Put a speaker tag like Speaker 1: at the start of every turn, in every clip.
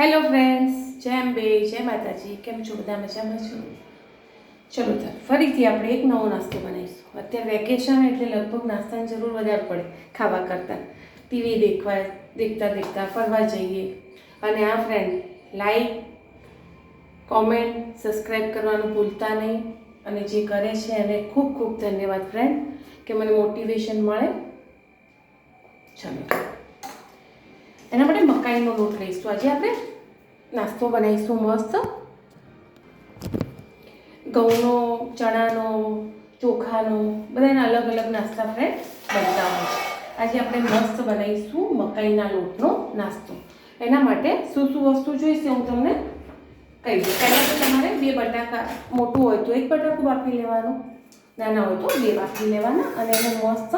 Speaker 1: Hello friends જય અંબે, જય માતાજી. કેમ છો? બધા મજામાં છો? ચલો ચાલો ફરીથી આપણે એક નવો નાસ્તો બનાવીશું. અત્યારે વેકેશન એટલે લગભગ નાસ્તાની જરૂર વધારે પડે ખાવા કરતાં. ટીવી દેખવા, દેખતા દેખતા ફરવા જઈએ. અને આ ફ્રેન્ડ લાઈક કોમેન્ટ સબસ્ક્રાઈબ કરવાનું ભૂલતા નહીં. અને જે કરે છે એને ખૂબ ખૂબ ધન્યવાદ ફ્રેન્ડ કે મને મોટિવેશન મળે. ચલો. એના માટે મકાઈનો લોટ લઈશું. આજે આપણે નાસ્તો બનાવીશું મસ્ત. ઘઉંનો, ચણાનો, ચોખાનો બધાના અલગ અલગ નાસ્તા બનતા હોય છે. આજે આપણે મસ્ત બનાવીશું મકાઈના લોટનો નાસ્તો. એના માટે શું શું વસ્તુ જોઈશે હું તમને કહી દઉં. પહેલાં તો તમારે બે બટાકા મોટું હોય તો એક બટાકું બાફી લેવાનું, નાના હોય તો બે બાફી લેવાના અને એને મસ્ત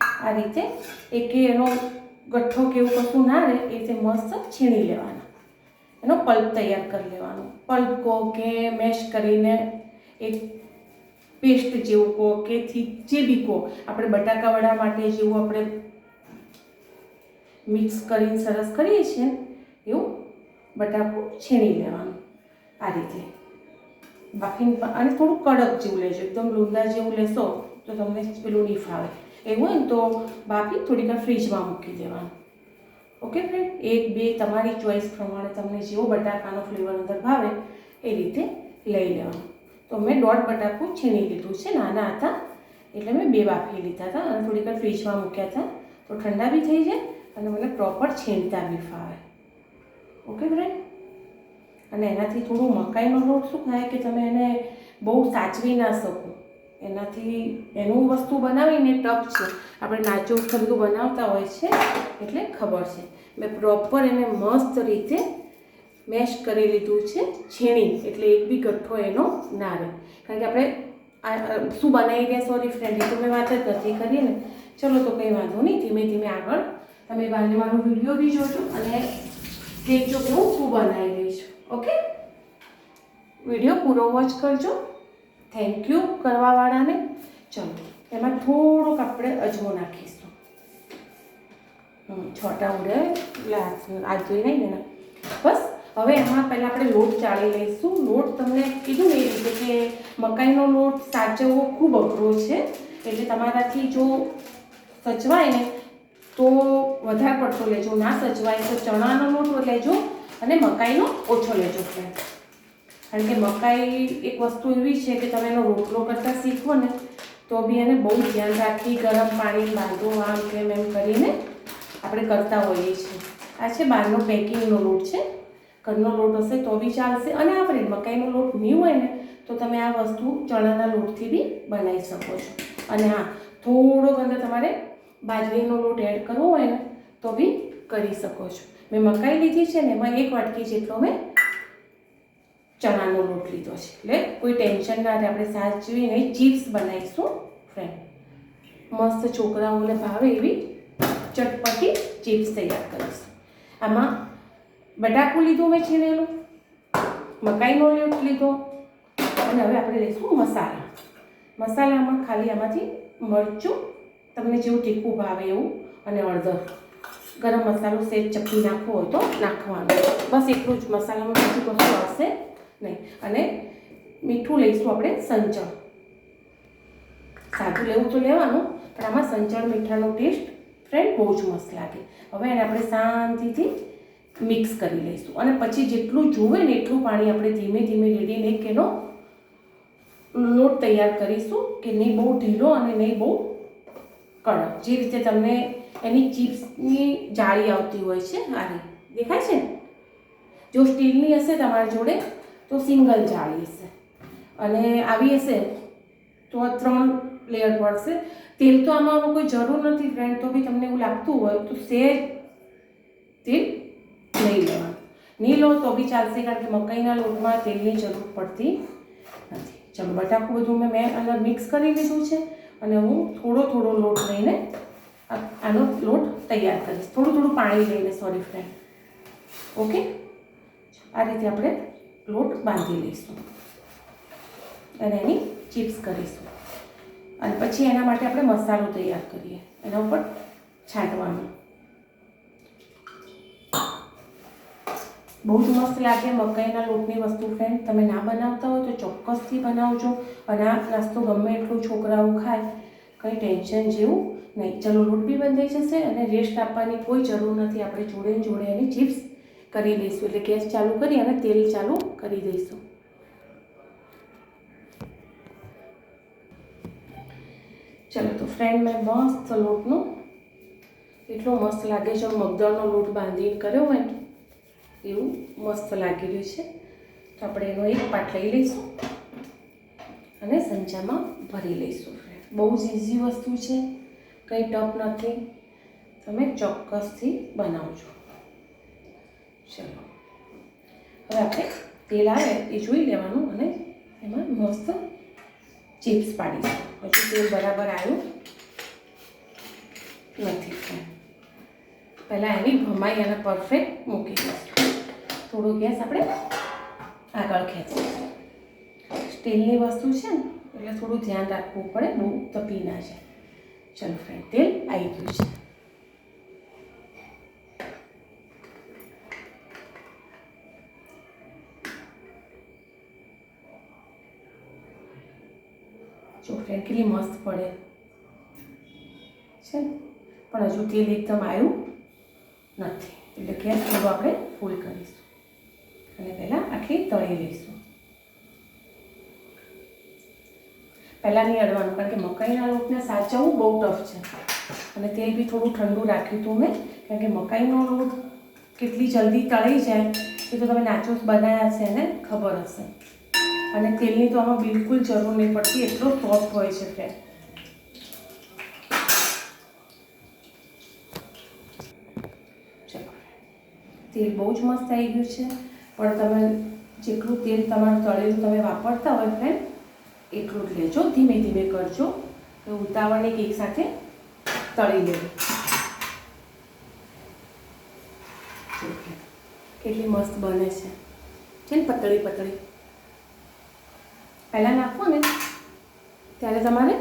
Speaker 1: આ રીતે એકે એનો ગઠ્ઠો કે એવું કશું ના રહે એ રીતે મસ્ત છીણી લેવાના. એનો પલ્પ તૈયાર કરી લેવાનો. પલ્પ કહો કે મેશ કરીને એક પેસ્ટ જેવું કહો કે જે બી કહો આપણે બટાકાવડા માટે જેવું આપણે મિક્સ કરીને સરસ કરીએ છીએ, એવું બટાકું છીણી લેવાનું આ રીતે. બાફીને અને થોડું કડક જેવું લેજો. એકદમ લૂંદા જેવું લેશો તો તમને પેલું નહીં ફાવે એવું હોય ને તો બાફી થોડીક ફ્રીજમાં મૂકી દેવાનું. ઓકે ફ્રેન્ડ એક, બે, તમારી ચોઈસ પ્રમાણે તમને જેવો બટાકાનો ફ્લેવર અંદર ભાવે, એ રીતે લઈ લેવાનું. તો મેં દોઢ બટાકું છીણી લીધું છે, નાના હતા. એટલે મેં બે બાફી લીધા હતા અને થોડીક વાર ફ્રીજમાં મૂક્યા હતા. તો ઠંડા બી થઈ જાય અને મને પ્રોપર છીણતા બી ફાવે. ઓકે ફ્રેન્ડ અને એનાથી થોડું મકાઈનો લોટ શું થાય કે તમે એને બહુ સાચવી ના શકો? એનાથી એનું વસ્તુ બનાવીને ટપ છે. આપણે નાચો ખરીદું બનાવતા હોય છે એટલે ખબર છે. મેં પ્રોપર એને મસ્ત રીતે મેશ કરી લીધું છે છીણી, એટલે એક બી ગઠ્ઠો એનો ના રહે. કારણ કે આપણે શું બનાવી ગયા સોરી ફ્રેન્ડ તો મેં વાત જ નથી કરી ને. ચલો, તો કંઈ વાંધો નહીં. ધીમે ધીમે આગળ તમે બાંધવાનો વીડિયો બી જોજો અને દેખજો કે હું શું બનાવી રહી ઓકે વીડિયો પૂરો વોચ કરજો. થેન્ક યુ કરવાવાળાને. ચલો, એમાં થોડુંક આપણે અજમો નાખીશું. છોટા ઉડે હાથ જોઈ નહીં ને બસ, હવે એમાં પહેલાં આપણે લોટ ચાળી લઈશું. લોટ તમને કીધું ને એ રીતે કે મકાઈનો લોટ સાચવવો ખૂબ અઘરો છે. એટલે તમારાથી જો સચવાય ને, તો વધારે પડતો લેજો. ના સચવાય તો ચણાનો લોટ લેજો અને મકાઈનો ઓછો લેજો. ફ્રેન્ડ કારણ કે મકાઈ એક વસ્તુ એવી છે કે તમે એનો રોટલો કરતાં શીખો ને, તો બી એને બહુ ધ્યાન રાખી ગરમ પાણી બાંધો આમ તેમ એમ કરીને આપણે કરતા હોઈએ છીએ. આ છે બહારનો પેકિંગનો લોટ છે. ઘરનો લોટ હશે તો બી ચાલશે. અને આપણે મકાઈનો લોટ નહીં હોય ને, તો તમે આ વસ્તુ ચણાના લોટથી બી બનાવી શકો છો. અને હા થોડોક અંદર તમારે બાજરીનો લોટ એડ કરવો હોય ને, તો બી કરી શકો છો. મેં મકાઈ લીધી છે ને, એમાં એક વાટકી જેટલો મેં ચણાનો લોટ લીધો છે. એટલે કોઈ ટેન્શન ના રહે, આપણે સાચવીને ચિપ્સ બનાવીશું ફ્રેન્ડ મસ્ત છોકરાઓને ભાવે એવી ચટપટી ચિપ્સ તૈયાર કરીશું. આમાં બટાકું લીધું મેં છીણેલું મકાઈનો લોટ લીધો, અને હવે આપણે લઈશું મસાલા. મસાલામાં ખાલી આમાંથી મરચું, તમને જેવું ટીકું ભાવે એવું, અને અડધર ગરમ મસાલો સેજ ચપટી નાખવો હોય તો નાખવાનો. બસ એટલું જ, મસાલામાં બીજું કશું આવશે નહીં. અને મીઠું લઈશું આપણે સંચળ. સાદું લેવું તો લેવાનું, પણ આમાં સંચળ મીઠાનો ટેસ્ટ ફ્રેન્ડ બહુ જ મસ્ત લાગે. હવે એને આપણે શાંતિથી મિક્સ કરી લઈશું. અને પછી જેટલું જોવે ને એટલું પાણી આપણે ધીમે ધીમે રેડીને એનો લોટ તૈયાર કરીશું કે નહીં બહુ ઢીલો અને નહીં બહુ કડક. જે રીતે તમને એની ચિપ્સની જાળી આવતી હોય છે, આ દેખાય છે? જો સ્ટીલની હશે તમારી જોડે તો સિંગલ જાળી હશે. અને આવી હશે તો ત્રણ લેયર પડશે તેલ તો આમાં કોઈ જરૂર નથી ફ્રેન્ડ તો બી તમને એવું લાગતું હોય તો સેજ તેલ નહીં લેવાનું. નહીં લો તો બી ચાલશે, કારણ કે મકાઈના લોટમાં તેલની જરૂર પડતી નથી. ચાલો, બટાકું બધું મેં અંદર મિક્સ કરી લીધું છે અને હું થોડો થોડો લોટ લઈને આનો લોટ તૈયાર કરીશ. થોડું થોડું પાણી લઈને સોરી ફ્રેન્ડ ઓકે આ રીતે આપણે લોટ બાંધી લઈશું. અને એની ચિપ્સ કરીશું. અને પછી એના માટે આપણે મસાલો તૈયાર કરીએ. એના ઉપર છાંટવાનો. બહુ જ મસ્ત લાગે મકાઈના લોટની વસ્તુ ફ્રેન્ડ તમે ના બનાવતા હોય તો ચોક્કસથી બનાવજો. અને આ નાસ્તો ગમે એટલું છોકરાઓ ખાય, કંઈ ટેન્શન જેવું નહીં. ચલો, લોટ બી બંધાઈ જશે અને રેસ્ટ આપવાની કોઈ જરૂર નથી. આપણે જોડે જોડે એની ચિપ્સ કરી દઈશું. એટલે ગેસ ચાલુ કરી અને તેલ ચાલુ કરી દઈશું. ચલો, તો ફ્રેન્ડ મેં મસ્ત લોટનો એટલો મસ્ત લાગે છે. મગદળનો લોટ બાંધીને કર્યો હોય ને, એવું મસ્ત લાગી રહ્યું છે. તો આપણે એનો એક પાટ લઈ લઈશું અને સંચામાં ભરી લઈશું ફ્રેન્ડ બહુ જ ઇઝી વસ્તુ છે. કંઈ ટફ નથી. તમે ચોક્કસથી બનાવજો. ચલો. હવે આપણે તેલ આવે એ જોઈ લેવાનું અને એમાં મસ્ત ચિપ્સ પાડીશું. હજુ તેલ બરાબર આવ્યું નથી પહેલાં એની ભમાઈ અને પરફેક્ટ મૂકી દઈશું. થોડો ગેસ આપણે આગળ ખેંચીશું. સ્ટીલની વસ્તુ છે ને, એટલે થોડું ધ્યાન રાખવું પડે, બહુ તપી ના જાય. ચલો ફ્રેન્ડ તેલ આવી ગયું છે. જો કેટલી મસ્ત પડે. છે પણ હજુ તેલ એકદમ આવ્યું નથી. એટલે ગેસ થોડો આપણે ફૂલ કરીશું. અને પહેલાં આખી તળી લઈશું. પહેલાં નહીં અડવાનું, કારણ કે મકાઈના લોટને સાચવવું બહુ ટફ છે. અને તેલ બી થોડું ઠંડુ રાખ્યું હતું મેં. કારણ કે મકાઈનો લોટ કેટલી જલ્દી તળી જાય, એ તો તમે નાચોસ બનાવ્યા છે એને ખબર હશે. અને તેલની તો આમાં બિલકુલ જરૂર નહીં પડતી, એટલો સોફ્ટ હોય છે ચલો. તેલ બહુ જ મસ્ત આવી ગયું છે, પણ તમે જેટલું તેલ તમારું તળેલું તમે વાપરતા હોય ફ્રેન્ડ એટલું જ લેજો, ધીમે ધીમે કરજો, તો ઉતાવળને કેક સાથે તળી લેવું કેટલી મસ્ત બને છે. ને પતળી પતળી. પહેલાં નાખો ને ત્યારે તમારે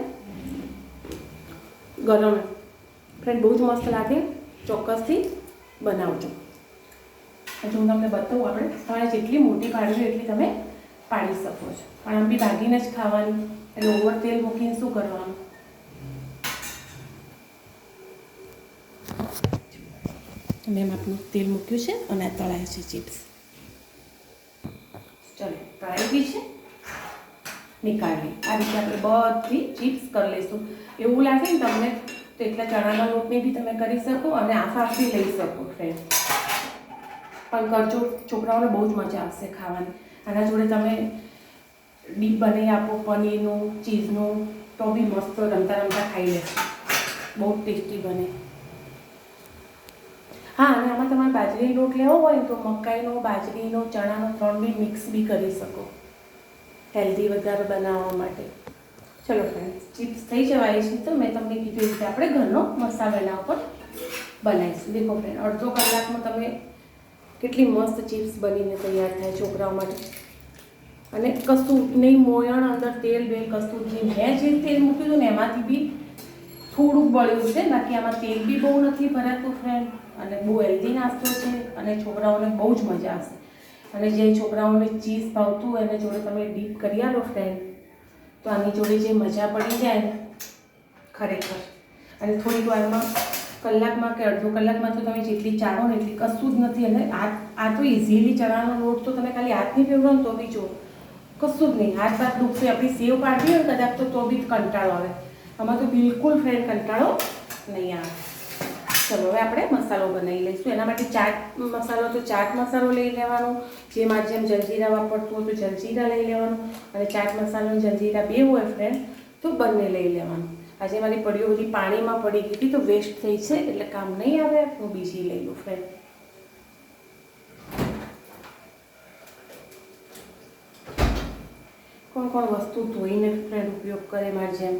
Speaker 1: ગરમ. ફ્રેન્ડ બહુ જ મસ્ત લાગે. ચોક્કસથી બનાવજો. હજુ હું તમને બતાવું આપણે તમારે જેટલી મોટી હોય એટલી તમે પાડી શકો છો. પણ આમ બી ભાગીને જ ખાવાની એટલે ઓવર તેલ મૂકીને શું કરવાનું? મેં આપનું તેલ મૂક્યું છે અને તળાય છે ચિપ્સ. ચલો તળાઈ ગઈ છે. નીકાળવી આ રીતે આપણે બધી ચિપ્સ કરી લઈશું. એવું લાગે ને તમને તો એટલા ચણાના લોટની બી તમે કરી શકો અને આફાફી લઈ શકો ફ્રેન્ડ પણ કરજો છોકરાઓને બહુ જ મજા આવશે ખાવાની. આના જોડે તમે ડીપ બનાવી આપો, પનીરનું, ચીઝનું, તો બી મસ્ત રમતા રમતા ખાઈ લેશે. બહુ ટેસ્ટી બને. હા, અને આમાં તમારે બાજરી લોટ લેવો હોય તો મકાઈનો, બાજરીનો, ચણાનો ત્રણ બી મિક્સ બી કરી શકો. હેલ્ધી વધારે બનાવવા માટે. ચલો ફ્રેન્ડ્સ ચિપ્સ થઈ જવાય છે તો મેં તમને કીધું કે આપણે ઘરનો મસાલો એના ઉપર બનાવીશું. દેખો ફ્રેન્ડ અડધો કલાકમાં તમે કેટલી મસ્ત ચિપ્સ બનીને તૈયાર થાય છોકરાઓ માટે. અને કશું નહીં, મોયણ અંદર તેલ બેલ કશું જે મેં જે તેલ મૂક્યું હતું ને એમાંથી બી થોડુંક બળ્યું છે, બાકી આમાં તેલ બી બહુ નથી ભરાતું ફ્રેન્ડ અને બહુ હેલ્ધી નાસ્તો છે અને છોકરાઓને બહુ જ મજા આવશે. અને જે છોકરાઓને ચીઝ ભાવતું હોય એને જોડે તમે ડીપ કરી આલો ફ્રેન્ડ તો આની જોડે જે મજા પડી જાય ખરેખર. અને થોડીક વારમાં કલાકમાં કે અડધો કલાકમાં તો તમે જેટલી ચાળો ને એટલી કશું જ નથી. અને આ આ તો ઇઝીલી ચણાનો લોટ તો તમે ખાલી હાથની ફેરવો ને તો બી જો, કશું જ નહીં. હાથ હાથ દુખશે, આપણી સેવ કાઢવી હોય કદાચ તો તો બી કંટાળો આવે. આમાં તો બિલકુલ ફ્રેન્ડ કંટાળો નહીં આવે. ચલો, હવે આપણે મસાલો બનાવી લઈશું. એના માટે ચાટ મસાલો તો ચાટ મસાલો લઈ લેવાનો, જેમાં જેમ જલજીરા વાપરતું હોય તો જલજીરા લઈ લેવાનું, અને ચાટ મસાલો જલજીરા બે હોય ફ્રેન્ડ તો બંને લઈ લેવાનું. આજે મારી પડીઓ બધી પાણીમાં પડી ગઈ હતી, તો વેસ્ટ થઈ છે, એટલે કામ નહીં આવે, હું બીજી લઈ લઉં ફ્રેન્ડ કોણ કોણ વસ્તુ ધોઈને ફ્રેન્ડ ઉપયોગ કરે મારી જેમ?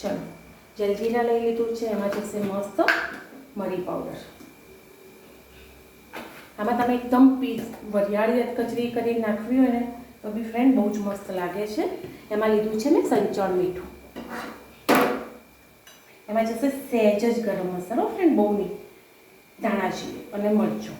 Speaker 1: ચલો જલજીરા લઈ લીધું છે, એમાં જશે મસ્ત મરી પાવડર. આમાં તમે એકદમ પીસ વરિયાળી કચરી કરી નાખવી હોય ને, તો બી ફ્રેન્ડ બહુ જ મસ્ત લાગે છે. એમાં લીધું છે મેં સંચળ મીઠું. એમાં જશે સહેજ જ ગરમ મસાલો. ફ્રેન્ડ બહુ નહીં. ધાણા જીરું અને મરચું.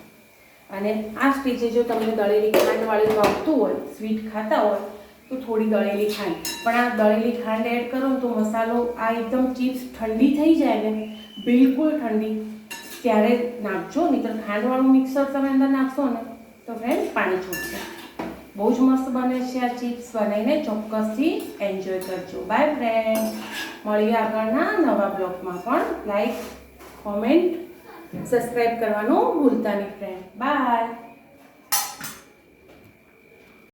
Speaker 1: અને આ સ્ટેજે જો તમને દળેલી ખાંડવાળી ભાવતું હોય સ્વીટ ખાતા હોય, તો થોડી દળેલી ખાંડ. પણ આ દળેલી ખાંડ એડ કરો તો મસાલો આ એકદમ ચિપ્સ ઠંડી થઈ જાય ને બિલકુલ ઠંડી. ત્યારે નાખજો, નહીંતર ખાંડવાળું મિક્સર તમે અંદર નાખશો ને, તો ફ્રેન્ડ પાણી છૂટશે બહુ જ મસ્ત બને છે આ ચિપ્સ બનાવીને ચોક્કસથી એન્જોય કરજો. બાય ફ્રેન્ડ મળીએ આગળના નવા બ્લોગમાં પણ. લાઈક કોમેન્ટ સબસ્ક્રાઈબ કરવાનું ભૂલતા નહીં ફ્રેન્ડ બાય